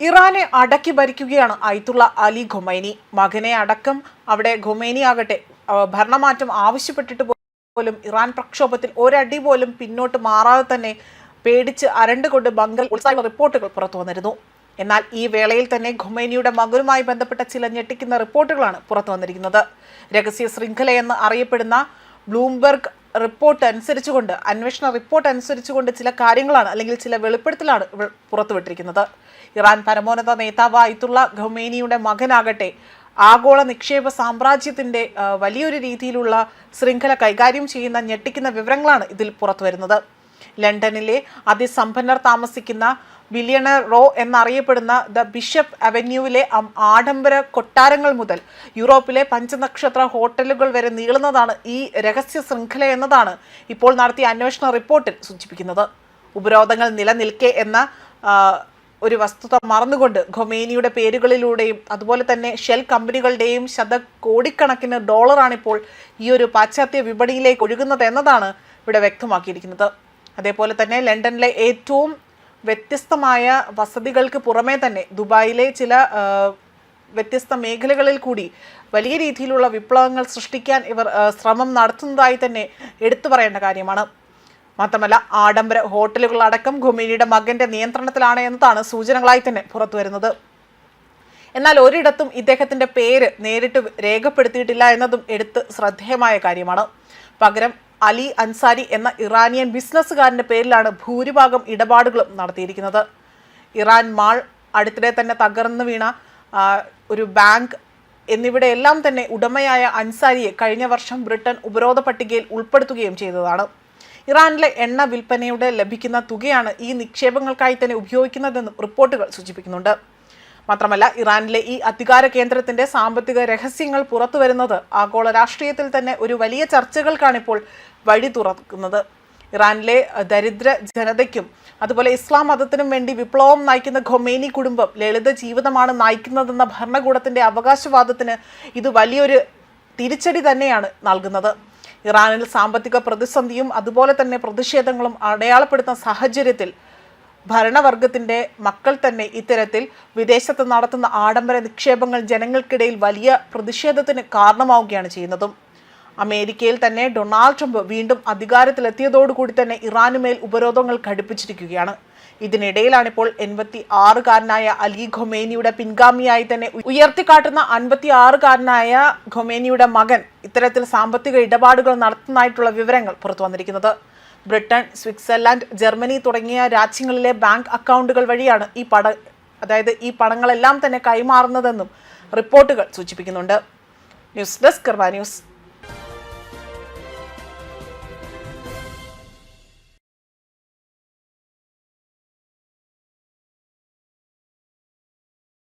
ഇറാനെ അടക്കി ഭരിക്കുകയാണ് അയത്തുള്ള അലി ഖൊമൈനി. മകനെ അടക്കം അവിടെ ഖൊമൈനി ആകട്ടെ ഭരണമാറ്റം ആവശ്യപ്പെട്ടിട്ട് പോലും ഇറാൻ പ്രക്ഷോഭത്തിൽ ഒരടി പോലും പിന്നോട്ട് മാറാതെ തന്നെ പേടിച്ച് അരണ്ടുകൊണ്ട് ബംഗൽ ഉത്സാഹ റിപ്പോർട്ടുകൾ പുറത്തു വന്നിരുന്നു. എന്നാൽ ഈ വേളയിൽ തന്നെ ഖുമൈനിയുടെ മകനുമായി ബന്ധപ്പെട്ട ചില ഞെട്ടിക്കുന്ന റിപ്പോർട്ടുകളാണ് പുറത്തു വന്നിരിക്കുന്നത്. രഹസ്യ ശൃംഖലയെന്ന് അറിയപ്പെടുന്ന ബ്ലൂംബെർഗ് റിപ്പോർട്ട് അനുസരിച്ചുകൊണ്ട് അന്വേഷണ റിപ്പോർട്ട് അനുസരിച്ചുകൊണ്ട് ചില കാര്യങ്ങളാണ് അല്ലെങ്കിൽ ചില വെളിപ്പെടുത്തലാണ് പുറത്തുവിട്ടിരിക്കുന്നത്. ഇറാൻ പരമോന്നത നേതാവ് അയത്തുള്ള ഖൊമേനിയുടെ മകനാകട്ടെ ആഗോള നിക്ഷേപ സാമ്രാജ്യത്തിന്റെ വലിയൊരു രീതിയിലുള്ള ശൃംഖല കൈകാര്യം ചെയ്യുന്ന ഞെട്ടിക്കുന്ന വിവരങ്ങളാണ് ഇതിൽ പുറത്തു വരുന്നത് ലണ്ടനിലെ അതിസമ്പന്നർ താമസിക്കുന്ന ബില്യണർ റോ എന്നറിയപ്പെടുന്ന ദ ബിഷപ്പ് അവന്യൂവിലെ ആഡംബര കൊട്ടാരങ്ങൾ മുതൽ യൂറോപ്പിലെ പഞ്ചനക്ഷത്ര ഹോട്ടലുകൾ വരെ നീളുന്നതാണ് ഈ രഹസ്യ ശൃംഖല എന്നതാണ് ഇപ്പോൾ നടത്തിയ അന്വേഷണ റിപ്പോർട്ടിൽ സൂചിപ്പിക്കുന്നത്. ഉപരോധങ്ങൾ നിലനിൽക്കെ എന്ന ഒരു വസ്തുത മറന്നുകൊണ്ട് ഖൊമേനിയുടെ പേരുകളിലൂടെയും അതുപോലെ തന്നെ ഷെൽ കമ്പനികളുടെയും ശത കോടിക്കണക്കിന് ഡോളറാണിപ്പോൾ ഈ ഒരു പാശ്ചാത്യ വിപണിയിലേക്ക് ഒഴുകുന്നത് എന്നതാണ് ഇവിടെ വ്യക്തമാക്കിയിരിക്കുന്നത്. അതേപോലെ തന്നെ ലണ്ടനിലെ ഏറ്റവും വ്യത്യസ്തമായ വസതികൾക്ക് പുറമേ തന്നെ ദുബായിലെ ചില വ്യത്യസ്ത മേഖലകളിൽ കൂടി വലിയ രീതിയിലുള്ള വിപ്ലവങ്ങൾ സൃഷ്ടിക്കാൻ ഇവർ ശ്രമം നടത്തുന്നതായി തന്നെ എടുത്തു പറയേണ്ട കാര്യമാണ്. മാത്രമല്ല ആഡംബര ഹോട്ടലുകളടക്കം ഖൊമേനിയുടെ മകന്റെ നിയന്ത്രണത്തിലാണ് എന്നതാണ് സൂചനകളായി തന്നെ പുറത്തു വരുന്നത്. എന്നാൽ ഒരിടത്തും ഇദ്ദേഹത്തിന്റെ പേര് നേരിട്ട് രേഖപ്പെടുത്തിയിട്ടില്ല എന്നതും എടുത്ത് ശ്രദ്ധേയമായ കാര്യമാണ്. പകരം അലി അൻസാരി എന്ന ഇറാനിയൻ ബിസിനസ്സുകാരന്റെ പേരിലാണ് ഭൂരിഭാഗം ഇടപാടുകളും നടത്തിയിരിക്കുന്നത്. ഇറാൻ മാൾ അടുത്തിടെ തന്നെ തകർന്നു വീണ ഒരു ബാങ്ക് എന്നിവിടെയെല്ലാം തന്നെ ഉടമയായ അൻസാരിയെ കഴിഞ്ഞ വർഷം ബ്രിട്ടൻ ഉപരോധ പട്ടികയിൽ ഉൾപ്പെടുത്തുകയും ചെയ്തതാണ്. ഇറാനിലെ എണ്ണ വിൽപ്പനയുടെ ലഭിക്കുന്ന തുകയാണ് ഈ നിക്ഷേപങ്ങൾക്കായി തന്നെ ഉപയോഗിക്കുന്നതെന്നും റിപ്പോർട്ടുകൾ സൂചിപ്പിക്കുന്നുണ്ട്. മാത്രമല്ല ഇറാനിലെ ഈ അധികാര കേന്ദ്രത്തിന്റെ സാമ്പത്തിക രഹസ്യങ്ങൾ പുറത്തുവരുന്നത് ആഗോള രാഷ്ട്രീയത്തിൽ തന്നെ ഒരു വലിയ ചർച്ചകൾക്കാണ് ഇപ്പോൾ വഴി തുറക്കുന്നത്. ഇറാനിലെ ദരിദ്ര ജനതയ്ക്കും അതുപോലെ ഇസ്ലാം മതത്തിനും വേണ്ടി വിപ്ലവം നയിക്കുന്ന ഖൊമേനി കുടുംബം ലളിത ജീവിതമാണ് നയിക്കുന്നതെന്ന ഭരണകൂടത്തിന്റെ അവകാശവാദത്തിന് ഇത് വലിയൊരു തിരിച്ചടി തന്നെയാണ് നൽകുന്നത്. ഇറാനിൽ സാമ്പത്തിക പ്രതിസന്ധിയും അതുപോലെ തന്നെ പ്രതിഷേധങ്ങളും അടയാളപ്പെടുത്തുന്ന സാഹചര്യത്തിൽ ഭരണവർഗത്തിന്റെ മക്കൾ തന്നെ ഇത്തരത്തിൽ വിദേശത്ത് നടത്തുന്ന ആഡംബര നിക്ഷേപങ്ങൾ ജനങ്ങൾക്കിടയിൽ വലിയ പ്രതിഷേധത്തിന് കാരണമാവുകയാണ് ചെയ്യുന്നതും. അമേരിക്കയിൽ തന്നെ ഡൊണാൾഡ് ട്രംപ് വീണ്ടും അധികാരത്തിലെത്തിയതോടുകൂടി തന്നെ ഇറാനുമേൽ ഉപരോധങ്ങൾ ഘടിപ്പിച്ചിരിക്കുകയാണ്. ഇതിനിടയിലാണിപ്പോൾ എൺപത്തി ആറുകാരനായ അലി ഖൊമേനിയുടെ പിൻഗാമിയായി തന്നെ ഉയർത്തിക്കാട്ടുന്ന അൻപത്തി ആറുകാരനായ ഖൊമേനിയുടെ മകൻ ഇത്തരത്തിൽ സാമ്പത്തിക ഇടപാടുകൾ നടത്തുന്നതായിട്ടുള്ള വിവരങ്ങൾ പുറത്തു വന്നിരിക്കുന്നത്. ബ്രിട്ടൻ സ്വിറ്റ്സർലാൻഡ് ജർമ്മനി തുടങ്ങിയ രാജ്യങ്ങളിലെ ബാങ്ക് അക്കൗണ്ടുകൾ വഴിയാണ് ഈ പട അതായത് ഈ പണങ്ങളെല്ലാം തന്നെ കൈമാറുന്നതെന്നും റിപ്പോർട്ടുകൾ സൂചിപ്പിക്കുന്നുണ്ട്. ന്യൂസ് ഡെസ്ക് കർവാ ന്യൂസ്.